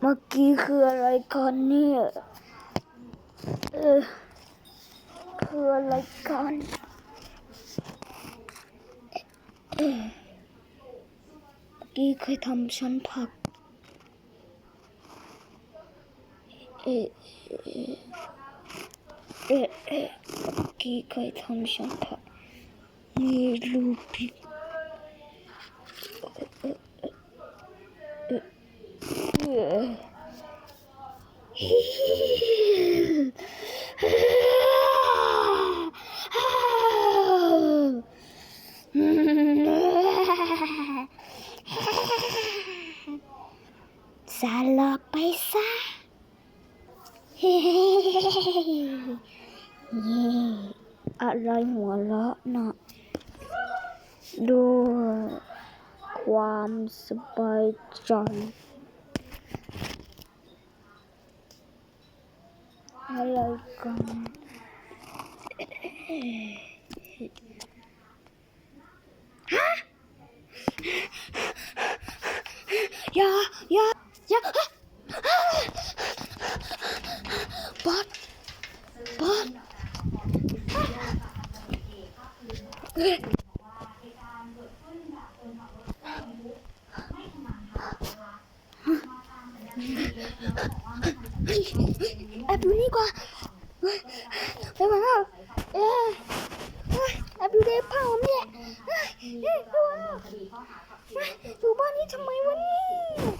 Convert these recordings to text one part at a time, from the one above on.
เมื่อกี้คืออะไรกันเนี่ยเออคืออะไรกันเอ๊ะเมื่อกี้เคยทำฉันผักเอ๊ะเออเมื่อกี้เคยทำฉันผักมีรูปผิ ดเอ๊ะสลบไปซะเย้อะไรหัวเราะนะด้วยความสบายใจอะไรกันฮะอย่าอย่าอย่าฮะบอสบอสเฮ้ยเฮ้ย แอบดูนี่กว่าไปมาแล้วเออแอบดูเดฟเผาเนี่ยดูบ้านนี้ทำไมวะเนี่ย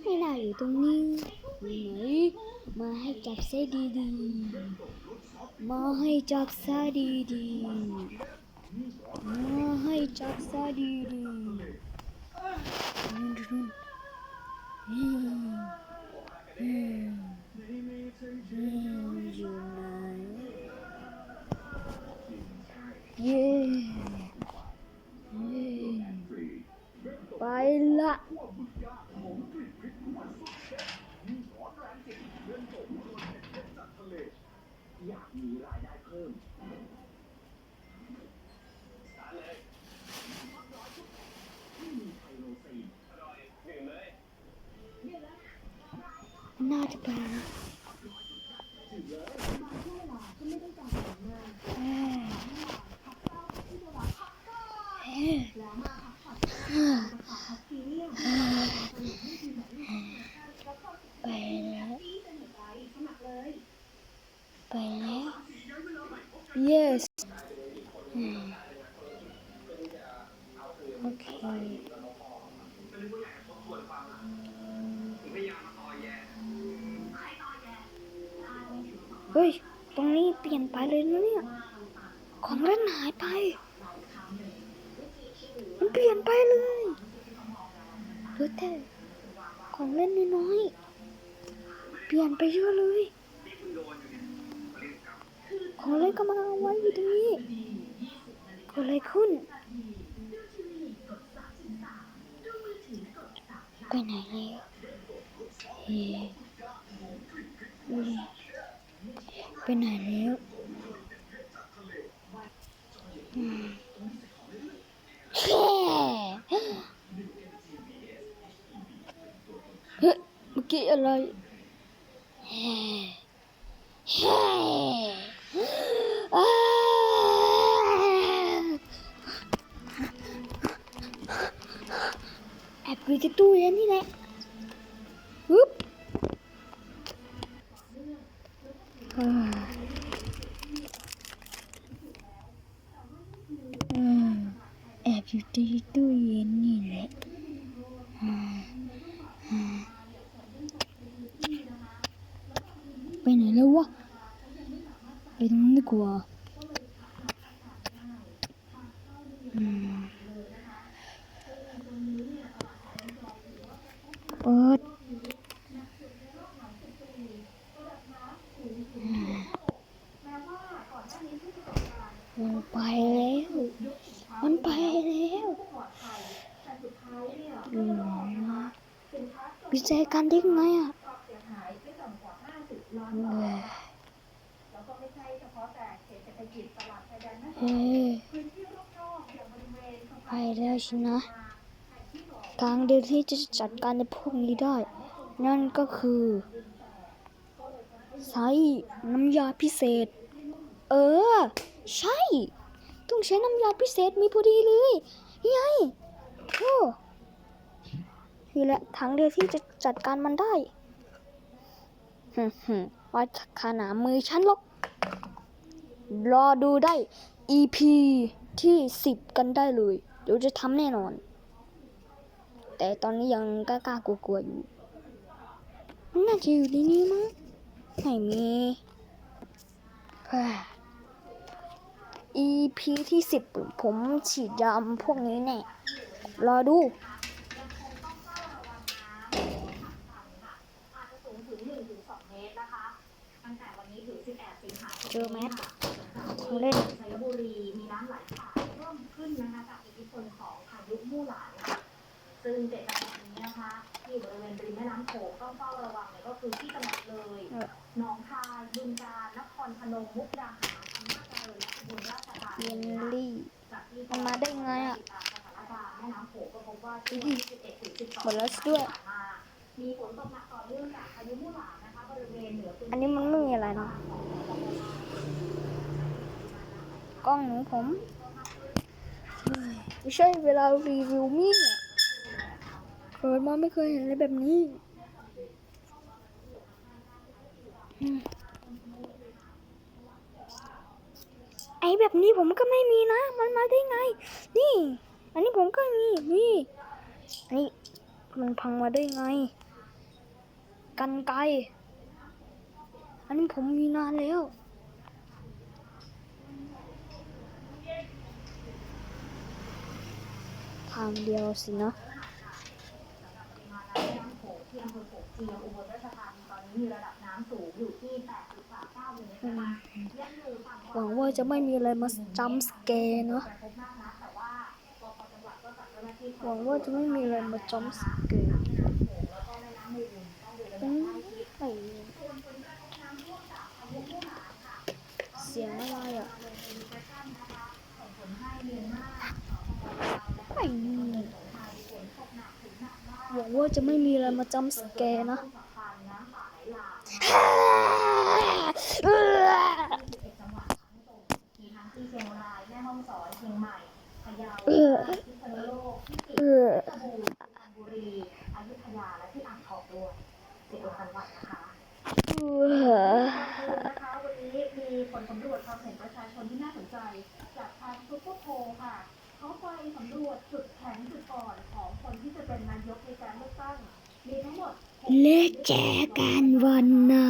ไม่น่าอยู่ตรงนี้ไหนมาให้จับซะดีๆมาให้จับซะดีๆมาให้จับซะดีๆอืมอืมอืมอยู่ไหน เย้เย้ไปละ น่าจะไปนะเอ้ยเอ้ยไปแล้ว ไปแล้ว yes โอเคเฮ้ย ตรงนี้เปลี่ยนไปเลยนะเนี่ย ของเล่นหายไป มันเปลี่ยนไปเลยหลือแต่ของเล่นน้อยๆเปลี่ยนไปเยอะเลย ของเล่นก็มาเอาไว้อยู่ตรงนี้เกิดอะไรขึ้น ไปไหนแล้วเฮ้ยเฮ้ยไปไหนแล้วเฮ้ยเมื่อกี้อะไรแช่แช่อ้า แอบอยู่ที่ตู้เย็นนี่แหละปึ๊บอ่าอืมแอบอยู่ที่ตู้เย็นนี่แหละอืมอืมไปไหนแล้ววะไปตรงนั้นดีกว่า เปิดมันไปแล้ว มันไปแล้วอืมวิจัยกันได้ไงอะเอ้ยไปแล้วสินะ ทางเดียวที่จะจัดการในพวกนี้ได้ นั่นก็คือใช้น้ำยาพิเศษ เออ ใช่ ต้องใช้น้ำยาพิเศษมีพอดีเลยนี่ไงโอ้นี่แหละทางเดียวที่จะจัดการมันได้ฮึฮึว่าขนาดมือฉันหรอก รอดูได้ EP ที่ 10 กันได้เลย เดี๋ยวจะทำแน่นอน แต่ตอนนี้ยังกล้าๆกลัวๆอยู่ น่าจะอยู่ในนี้มั้งไม่มีเฮ้ย EP ที่สิบผมฉีดยาพวกนี้แน่รอดูเจอแมสของเล่น ต้องเฝ้าระวังเนี่ยก็คือที่จังหวัดเลยเออหนองคายบึงกาฬนครพนมมุกดาหารอำนาจเจริญและอุบลราชธาเยนีนค่ะลี่ จากที่มันมาได้ไงอะติดตามสถานการณ์แม่น้ำโขงก็พบว่าช่วง21ถึง12หมดแล้วด้วย ที่ผ่านมามีฝนตกหนักต่อเนื่องจากพายุมู่หลานนะคะบริเวณเหนือพื้นอันนี้มันไม่มีอะไรเนาะกล้องหนูผมเฮ้ยไม่ใช่เวลารีวิวมีดเนี่ยเกิดมาไม่เคยเห็นอะไรแบบนี้อืม ไอแบบนี้ผมก็ไม่มีนะ มันมาได้ไง นี่ อันนี้ผมก็มีนี่อันนี้มันพังมาได้ไง กันไกอันนี้ผมมีนานแล้วทางเดียวสินะแม่น้ำโขงที่อำเภอโขงเจียมอุบลราชธานีตอนนี้มีระดับ หวังว่าจะไม่มีอะไรมาจัมสเกเนาะหวังว่าจะไม่มีอะไรมาจัมสเกเสียงอะไรอะหวังว่าจะไม่มีอะไรมาจัมสเกนะ จังหวัดทั้งตรงมีทั้งที่เชียงรายแม่ฮ่องสอนเชียงใหม่พะเยาเออพิษณุโลกพิจิตรเออเพชรบูรณ์สุพรรณบุรีอยุธยาและที่อ่างทองด้วยสิบเอ็ดจังหวัดนะคะเออนะคะวันนี้มีผลสำรวจความเห็นประชาชนที่น่าสนใจจากทางซุปเปอร์โพลค่ะเขาไปสำรวจจุดแข็งจุดอ่อนของคนที่จะเป็นนายกในการเลือกตั้งมีทั้งหมด หกเละแจกันวันหน้า